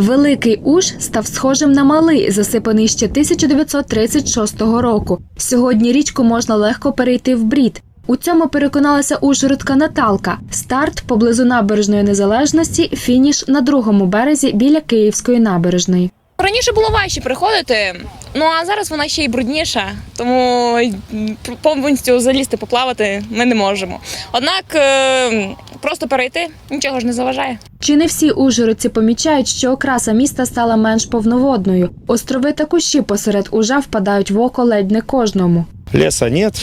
Великий Уж став схожим на малий, засипаний ще 1936 року. Сьогодні річку можна легко перейти в брід. У цьому переконалася ужгородка Наталка. Старт поблизу набережної незалежності, фініш на другому березі біля Київської набережної. Раніше було важче приходити, ну а зараз вона ще й брудніша, тому м, повністю залізти поплавати ми не можемо. Однак е, просто перейти нічого ж не заважає. Чи не всі ужгородці помічають, що окраса міста стала менш повноводною? Острови та кущі посеред ужа впадають в око ледь не кожному. Леса нет,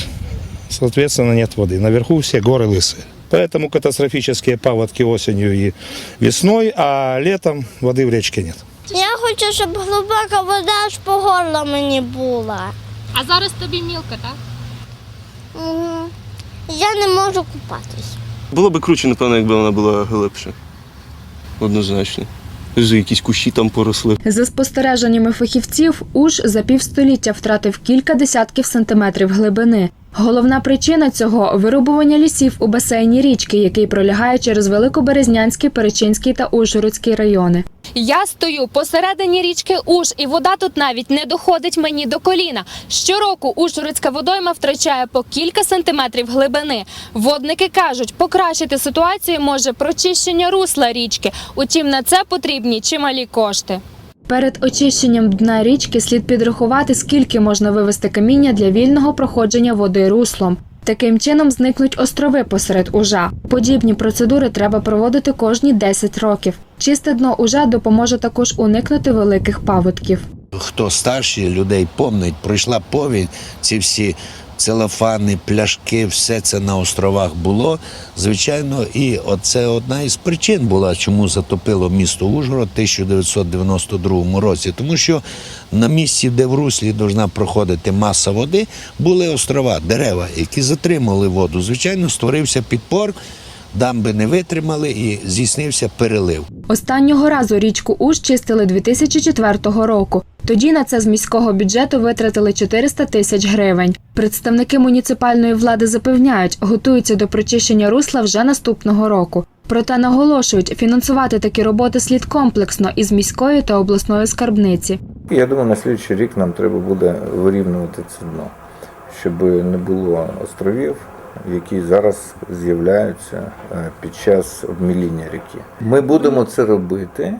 соответственно, нет воды. Наверху все горы лысые. Поэтому катастрофические паводки осенью и весной, а летом воды в речке нет. Я хочу, щоб глибока вода аж по горло мені була. А зараз тобі мілка, так? Мгм. Я не можу купатись. Було би круче, напевно, якби вона була глибше. Однозначно. Вже якісь кущі там поросли. За спостереженнями фахівців, уж за півстоліття втратив кілька десятків сантиметрів глибини. Головна причина цього вирубування лісів у басейні річки, який пролягає через Великоберезнянський, Перечинський та Ужгородський райони. Я стою посередині річки Уж, і вода тут навіть не доходить мені до коліна. Щороку Ужгородська водойма втрачає по кілька сантиметрів глибини. Водники кажуть, покращити ситуацію може прочищення русла річки. Утім, на це потрібні чималі кошти. Перед очищенням дна річки слід підрахувати, скільки можна вивести каміння для вільного проходження води руслом. Таким чином зникнуть острови посеред ужа. Подібні процедури треба проводити кожні 10 років. Чисте дно ужа допоможе також уникнути великих паводків. хто старші людей помнить, пройшла повінь, ці всі целофани, пляшки, все це на островах було. Звичайно, і оце одна із причин була, чому затопило місто Ужгород в 1992 році. Тому що на місці, де в руслі должна проходити маса води, були острова, дерева, які затримали воду. Звичайно, створився підпор, дамби не витримали і здійснився перелив. Останнього разу річку Уж чистили 2004 року. Тоді на це з міського бюджету витратили 400 тисяч гривень. Представники муніципальної влади запевняють, готуються до прочищення русла вже наступного року. Проте наголошують, фінансувати такі роботи слід комплексно із міської та обласної скарбниці. Я думаю, на слідчий рік нам треба буде вирівнювати це дно, щоб не було островів, які зараз з'являються е, під час обміління ріки. Ми будемо це робити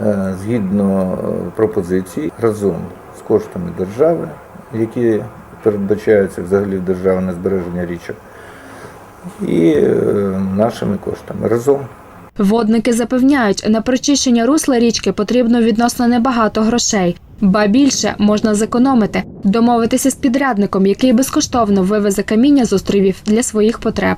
е, згідно е, пропозицій разом з коштами держави, які передбачаються взагалі в державі на збереження річок, і нашими коштами разом. Водники запевняють, на прочищення русла річки потрібно відносно небагато грошей. Ба більше можна зекономити, домовитися з підрядником, який безкоштовно вивезе каміння з островів для своїх потреб.